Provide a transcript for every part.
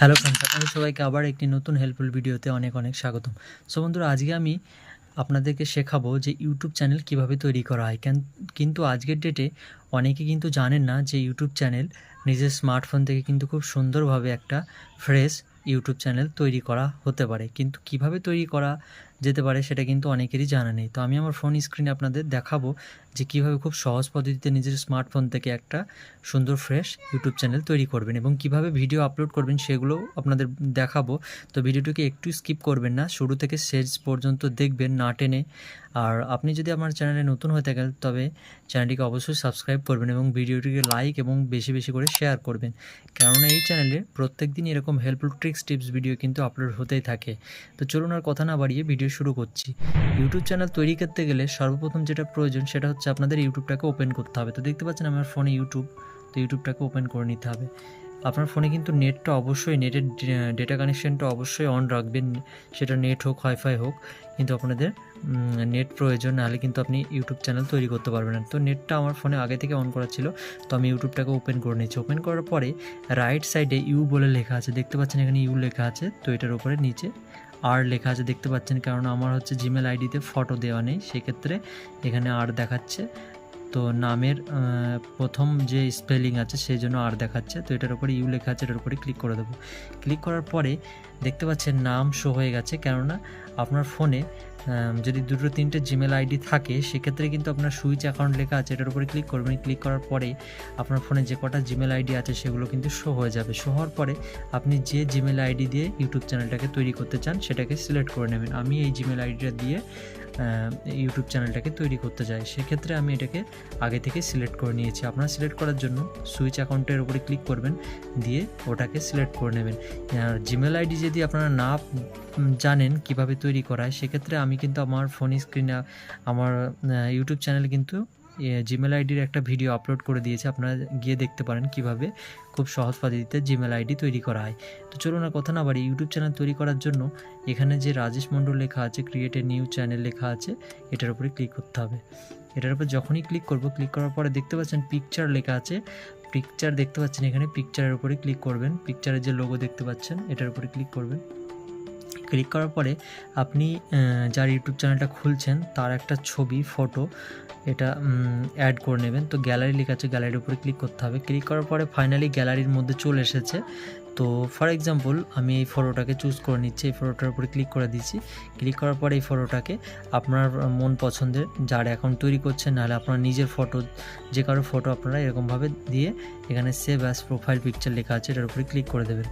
Hello friends আপনাদের সবাইকে আবার একটি নতুন হেল্পফুল ভিডিওতে অনেক অনেক স্বাগতম। সো বন্ধুরা, আজকে আমি আপনাদেরকে শেখাবো যে ইউটিউব চ্যানেল কীভাবে তৈরি করা হয়। কেন কিন্তু আজকের ডেটে অনেকে কিন্তু জানেন না যে ইউটিউব চ্যানেল নিজের স্মার্টফোন থেকে কিন্তু খুব সুন্দরভাবে একটা ফ্রেশ ইউটিউব চ্যানেল তৈরি করা হতে পারে। কিন্তু কীভাবে তৈরি করা যেতে পারে সেটা কিন্তু অনেকেরই জানা নেই। তো আমি আমার ফোন স্ক্রিনে আপনাদের দেখাবো যে কীভাবে খুব সহজ পদ্ধতিতে নিজের স্মার্টফোন থেকে একটা সুন্দর ফ্রেশ ইউটিউব চ্যানেল তৈরি করবেন এবং কীভাবে ভিডিও আপলোড করবেন সেগুলো আপনাদের দেখাবো। তো ভিডিওটিকে একটু স্কিপ করবেন না, শুরু থেকে শেষ পর্যন্ত দেখবেন না টেনে। আর আপনি যদি আমার চ্যানেলে নতুন হয়ে থাকেন, তবে চ্যানেলটিকে অবশ্যই সাবস্ক্রাইব করবেন এবং ভিডিওটিকে লাইক এবং বেশি বেশি করে শেয়ার করবেন। কেননা এই চ্যানেলে প্রত্যেক দিন এরকম হেল্পফুল ট্রিক্স টিপস ভিডিও কিন্তু আপলোড হতেই থাকে। তো চলুন আর কথা না বাড়িয়ে ভিডিও শুরু করছি। ইউটিউব চ্যানেল তৈরি করতে গেলে সর্বপ্রথম যেটা প্রয়োজন সেটা হচ্ছে আপনাদের ইউটিউবটাকে ওপেন করতে হবে। তো দেখতে পাচ্ছেন আমার ফোনে ইউটিউব তো ইউটিউবটাকে ওপেন করে নিতে হবে। আপনার ফোনে কিন্তু নেটটা অবশ্যই, নেটের ডেটা কানেকশানটা অবশ্যই অন রাখবেন। সেটা নেট হোক ওয়াইফাই হোক, কিন্তু আপনাদের নেট প্রয়োজন, নাহলে কিন্তু আপনি ইউটিউব চ্যানেল তৈরি করতে পারবেন না। তো নেটটা আমার ফোনে আগে থেকে অন করা ছিল, তো আমি ইউটিউবটাকে ওপেন করে নিচ্ছি ওপেন করার পরে রাইট সাইডে ইউ বলে লেখা আছে। দেখতে পাচ্ছেন এখানে ইউ লেখা আছে, তো এটার উপরে নিচে আর লেখা আছে, দেখতে পাচ্ছেন, কারণ আমার হচ্ছে জিমেল আইডিতে ফটো দেওয়া নেই, সেক্ষেত্রে এখানে আর দেখাচ্ছে। তো নামের প্রথম যে স্পেলিং আছে, সেই জন্য আর দেখাচ্ছে। তো এটার উপরে ইউ লেখা আছে, এটার উপরে ক্লিক করে দেবো। ক্লিক করার পরে দেখতে পাচ্ছেন, নাম শো হয়ে গেছে, কেননা আপনার ফোনে যদি দুটো তিনটে জিমেল আইডি থাকে, সেক্ষেত্রে কিন্তু আপনার সুইচ অ্যাকাউন্ট লেখা আছে, এটার উপরে ক্লিক করবেন। ক্লিক করার পরে আপনার ফোনে যে কটা জিমেল আইডি আছে, সেগুলো কিন্তু শো হয়ে যাবে। শো হওয়ার পরে আপনি যে জিমেল আইডি দিয়ে ইউটিউব চ্যানেলটাকে তৈরি করতে চান, সেটাকে সিলেক্ট করে নেবেন। আমি এই জিমেল আইডিটা দিয়ে ইউটিউব চ্যানেলটাকে তৈরি করতে চাই সেক্ষেত্রে আমি এটাকে আগে থেকে সিলেক্ট করে নিয়েছি। আপনারা সিলেক্ট করার জন্য সুইচ অ্যাকাউন্টের উপরে ক্লিক করবেন, দিয়ে ওটাকে সিলেক্ট করে নেবেন। আর জিমেল আইডি যদি আপনারা না জানেন কীভাবে তৈরি করায় সেক্ষেত্রে আমি কিন্তু আমার ফোন স্ক্রিনে আমার ইউটিউব চ্যানেলে কিন্তু জিমেল আইডির একটা ভিডিও আপলোড করে দিয়েছে। আপনারা গিয়ে দেখতে পারেন কীভাবে খুব সহজ পদ্ধতিতে জিমেল আইডি তৈরি করা হয়। তো চলুন আর কথা না বাড়ি ইউটিউব চ্যানেল তৈরি করার জন্য এখানে যে রাজেশ মণ্ডল লেখা আছে ক্রিয়েট এ নিউ চ্যানেল লেখা আছে, এটার উপরে ক্লিক করতে হবে। এটার উপর যখনই ক্লিক করব ক্লিক করার পরে দেখতে পাচ্ছেন পিকচার লেখা আছে। পিকচার দেখতে পাচ্ছেন এখানে পিকচারের উপরে ক্লিক করবেন। পিকচারের যে লোগো দেখতে পাচ্ছেন, এটার উপরে ক্লিক করবেন। ক্লিক করার পরে আপনি যার ইউটিউব চ্যানেলটা খুলছেন, তার একটা ছবি ফটো এটা অ্যাড করে নেবেন। তো গ্যালারি লেখা আছে গ্যালারির উপরে ক্লিক করতে হবে। ক্লিক করার পরে ফাইনালি গ্যালারির মধ্যে চলে এসেছে। তো ফর এক্সাম্পল আমি এই ফটোটাকে চুজ করে নিচ্ছি, এই ফটোটার উপরে ক্লিক করে দিচ্ছি। ক্লিক করার পরে এই ফটোটাকে আপনার মন পছন্দের যার অ্যাকাউন্ট তৈরি করছেন নাহলে আপনার নিজের ফটো যে কারও ফটো আপনারা এরকমভাবে দিয়ে এখানে সেভ অ্যাস প্রোফাইল পিকচার লেখা আছে, এটার উপরে ক্লিক করে দেবেন।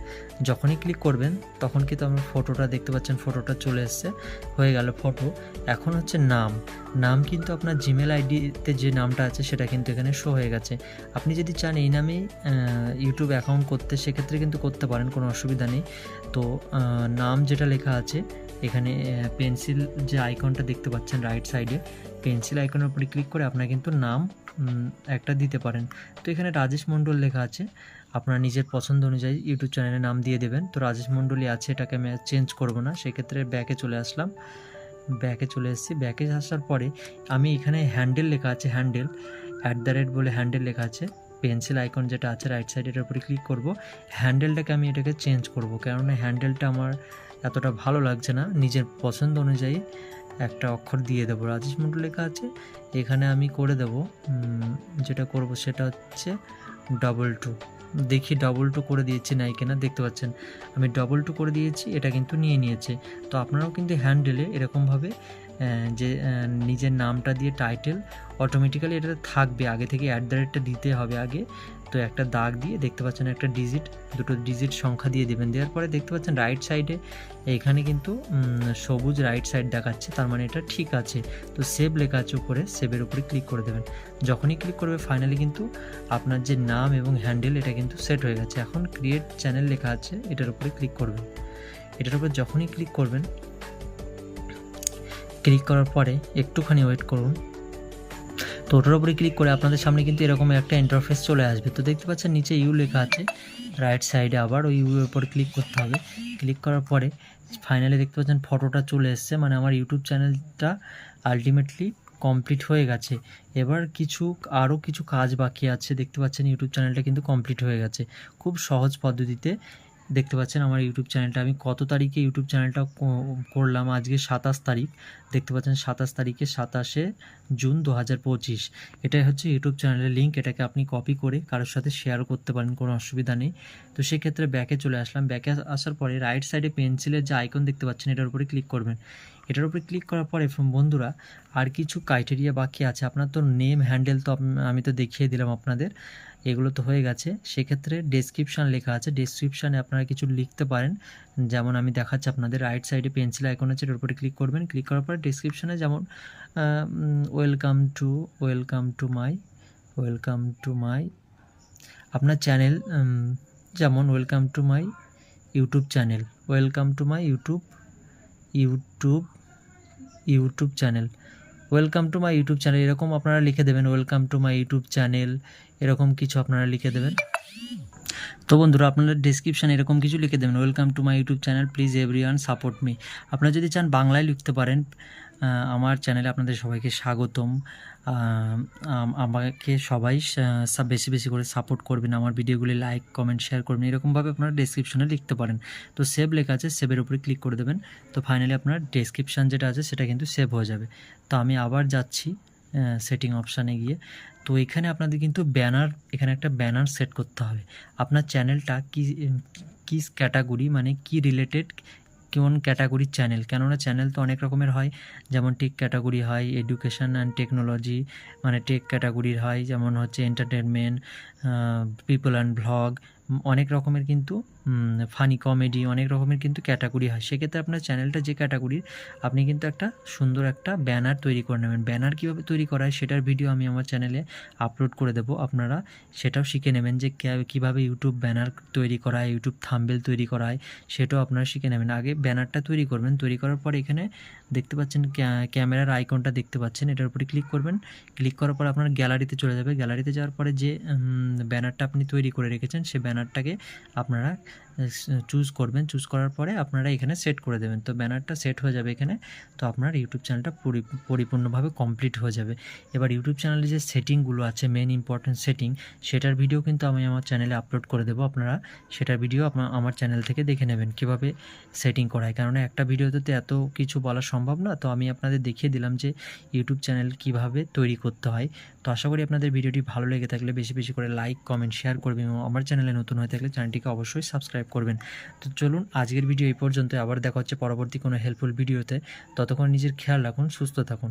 যখনই ক্লিক করবেন, তখন কিন্তু আপনার ফটোটা দেখতে পাচ্ছেন ফটোটা চলে এসছে, হয়ে গেল ফটো এখন হচ্ছে নাম। নাম কিন্তু আপনার জিমেল আইডিতে যে নামটা আছে, সেটা কিন্তু এখানে শো হয়ে গেছে। আপনি যদি চান এই নামেই ইউটিউব অ্যাকাউন্ট করতে, সেক্ষেত্রে কিন্তু করতে পারেন, কোনো অসুবিধা নেই। তো নাম যেটা লেখা আছে, এখানে পেন্সিল যে আইকনটা দেখতে পাচ্ছেন রাইট সাইডে পেন্সিল আইকনের উপরে ক্লিক করে আপনারা কিন্তু নাম একটা দিতে পারেন। তো এখানে রাজেশ মণ্ডল লেখা আছে, আপনার নিজের পছন্দ অনুযায়ী ইউটিউব চ্যানেলে নাম দিয়ে দেবেন। তো রাজেশ মণ্ডলই আছে, এটাকে আমি চেঞ্জ করব না, সেক্ষেত্রে ব্যাকে চলে আসলাম। ব্যাকে চলে এসেছি। ব্যাকে আসার পরে, আমি এখানে হ্যান্ডেল লেখা আছে হ্যান্ডেল অ্যাট দ্য রেট বলে হ্যান্ডেল লেখা আছে। পেন্সিল আইকন যেটা আছে রাইট সাইডের উপরে ক্লিক করব। হ্যান্ডেলটাকে আমি এটাকে চেঞ্জ করব, কেননা হ্যান্ডেলটা আমার এতটা ভালো লাগছে না। নিজের পছন্দ অনুযায়ী একটা অক্ষর দিয়ে দেবো। রাজেশ মন্ডল লেখা আছে, এখানে আমি করে দেব যেটা করব সেটা হচ্ছে ডবল টু দেখি ডবল টু করে দিয়েছি নাই কিনা, দেখতে পাচ্ছেন, আমি ডবল টু করে দিয়েছি, এটা কিন্তু নিয়ে নিয়েছে। তো আপনারাও কিন্তু হ্যান্ডেলে এরকমভাবে যে নিজের নামটা দিয়ে টাইটেল অটোমেটিক্যালি এটা থাকবে। আগে থেকে অ্যাট দ্য রেটটা দিতে হবে আগে। তো একটা দাগ দিয়ে দেখতে পাচ্ছেন একটা ডিজিট দুটো ডিজিট সংখ্যা দিয়ে দেবেন। দেওয়ার পরে দেখতে পাচ্ছেন রাইট সাইডে এখানে কিন্তু সবুজ রাইট সাইড দেখাচ্ছে। তার মানে এটা ঠিক আছে। তো সেভ লেখা আছে উপরে সেভের উপরে ক্লিক করে দেবেন। যখনই ক্লিক করবে ফাইনালি কিন্তু আপনার যে নাম এবং হ্যান্ডেল এটা কিন্তু সেট হয়ে গেছে। এখন ক্রিয়েট চ্যানেল লেখা আছে, এটার উপরে ক্লিক করবেন। এটার উপরে যখনই ক্লিক করবেন ক্লিক করার পরে একটুখানি ওয়েট করুন। তো ওটার উপরে ক্লিক করে আপনাদের সামনে কিন্তু এরকম একটা ইন্টারফেস চলে আসবে। তো দেখতে পাচ্ছেন নিচে ইউ লেখা আছে রাইট সাইডে আবার ওই ইউ এর উপর ক্লিক করতে হবে। ক্লিক করার পরে ফাইনালি দেখতে পাচ্ছেন ফটোটা চলে এসছে মানে আমার ইউটিউব চ্যানেলটা আলটিমেটলি কমপ্লিট হয়ে গেছে। এবার কিছু আরও কিছু কাজ বাকি আছে, দেখতে পাচ্ছেন ইউটিউব চ্যানেলটা কিন্তু কমপ্লিট হয়ে গেছে। খুব সহজ পদ্ধতিতে দেখতে পাচ্ছেন আমার ইউটিউব চ্যানেলটা আমি কত তারিখে ইউটিউব চ্যানেলটা করলাম? আজকে সাতাশ তারিখ। দেখতে পাচ্ছেন সাতাশ তারিখে সাতাশে জুন দু হাজার পঁচিশ। এটাই হচ্ছে ইউটিউব চ্যানেলের লিঙ্ক এটাকে আপনি কপি করে কারোর সাথে শেয়ার করতে পারেন, কোনো অসুবিধা নেই। তো সেক্ষেত্রে ব্যাকে চলে আসলাম। ব্যাকে আসার পরে রাইট সাইডে পেন্সিলের যে আইকন দেখতে পাচ্ছেন, এটার উপরে ক্লিক করবেন। এটার উপরে ক্লিক করার পরে from বন্ধুরা, আর কিছু ক্রাইটেরিয়া বাকি আছে। আপনার তো নেম হ্যান্ডেল তো আমি তো দেখিয়ে দিলাম আপনাদের। এগুলো তো হয়ে গেছে। সেক্ষেত্রে ডেসক্রিপশান লেখা আছে। ডেসক্রিপশানে আপনারা কিছু লিখতে পারেন। যেমন আমি দেখাচ্ছি আপনাদের রাইট সাইডে পেন্সিল আইকন আছে, এটার উপরে ক্লিক করবেন। ক্লিক করার পরে ডেসক্রিপশানে যেমন welcome to welcome to my welcome to my আপনার চ্যানেল যেমন welcome to my YouTube channel welcome to my YouTube YouTube YouTube channel welcome to my YouTube channel এরকম আপনারা লিখে দেবেন welcome to my YouTube channel এরকম কিছু আপনারা লিখে দেবেন। তো বন্ধুরা আপনারা ডিসক্রিপশানে এরকম কিছু লিখে দেবেন welcome to my YouTube channel please everyone support me আপনারা যদি চান বাংলায় লিখতে পারেন আমার চ্যানেলে আপনাদের সবাইকে স্বাগতম। আমাকে সবাই বেশি বেশি করে সাপোর্ট করবেন, আমার ভিডিওগুলি লাইক কমেন্ট শেয়ার করবেন। এরকমভাবে আপনারা ডেসক্রিপশনে লিখতে পারেন। তো সেভ লেখা আছে সেভের উপরে ক্লিক করে দেবেন। তো ফাইনালি আপনার ডেসক্রিপশান যেটা আছে, সেটা কিন্তু সেভ হয়ে যাবে। তো আমি আবার যাচ্ছি সেটিং অপশানে গিয়ে। তো এখানে আপনাদের কিন্তু ব্যানার এখানে একটা ব্যানার সেট করতে হবে। আপনার চ্যানেলটা কি কি ক্যাটাগরি মানে কি রিলেটেড কোন ক্যাটাগরির চ্যানেল কেননা চ্যানেল তো অনেক রকমের হয়। যেমন টেক ক্যাটাগরি হয় এডুকেশান অ্যান্ড টেকনোলজি মানে টেক ক্যাটাগরির হয়। যেমন হচ্ছে এন্টারটেনমেন্ট পিপল অ্যান্ড ব্লগ অনেক রকমের কিন্তু ফানি কমেডি অনেক রকমের কিন্তু ক্যাটাগরি হয়। সেক্ষেত্রে আপনার চ্যানেলটা যে ক্যাটাগরির আপনি কিন্তু একটা সুন্দর একটা ব্যানার তৈরি করে নেবেন। ব্যানার কীভাবে তৈরি করা সেটার ভিডিও আমি আমার চ্যানেলে আপলোড করে দেবো। আপনারা সেটাও শিখে নেবেন যে কীভাবে ইউটিউব ব্যানার তৈরি করা হয় ইউটিউব থাম্বেল তৈরি করা হয়, সেটাও আপনারা শিখে নেবেন। আগে ব্যানারটা তৈরি করবেন। তৈরি করার পর এখানে দেখতে পাচ্ছেন ক্যামেরার আইকনটা দেখতে পাচ্ছেন। এটার উপরে ক্লিক করবেন। ক্লিক করার পর আপনার গ্যালারিতে চলে যাবে। গ্যালারিতে যাওয়ার পরে যে ব্যানারটা আপনি তৈরি করে রেখেছেন সেই ব্যানারটাকে আপনারা চুজ করবেন। চুজ করার পরে আপনারা এখানে সেট করে দেবেন। তো ব্যানারটা সেট হয়ে যাবে এখানে। তো আপনার ইউটিউব চ্যানেলটা পরি- পরিপূর্ণভাবে কমপ্লিট হয়ে যাবে। এবার ইউটিউব চ্যানেলে যে সেটিংগুলো আছে মেন ইম্পর্টেন্ট সেটিং সেটার ভিডিও কিন্তু আমি আমার চ্যানেলে আপলোড করে দেবো। আপনারা সেটার ভিডিও আমার চ্যানেল থেকে দেখে নেবেন কীভাবে সেটিং করা হয়। কারণ একটা ভিডিওতে এত কিছু বলা সম্ভব না। তো আমি আপনাদের দেখিয়ে দিলাম যে ইউটিউব চ্যানেল কীভাবে তৈরি করতে হয়। তো আশা করি আপনাদের ভিডিওটি ভালো লেগে থাকলে বেশি বেশি করে লাইক কমেন্ট শেয়ার করবেন এবং আমার চ্যানেলে নতুন হয়ে থাকলে চ্যানেলটিকে অবশ্যই সাবস্ক্রাইব করবেন। তো চলুন আজকের ভিডিও এই পর্যন্ত, আবার দেখা হচ্ছে পরবর্তী কোনো হেল্পফুল ভিডিওতে ততক্ষণ নিজের খেয়াল রাখুন, সুস্থ থাকুন।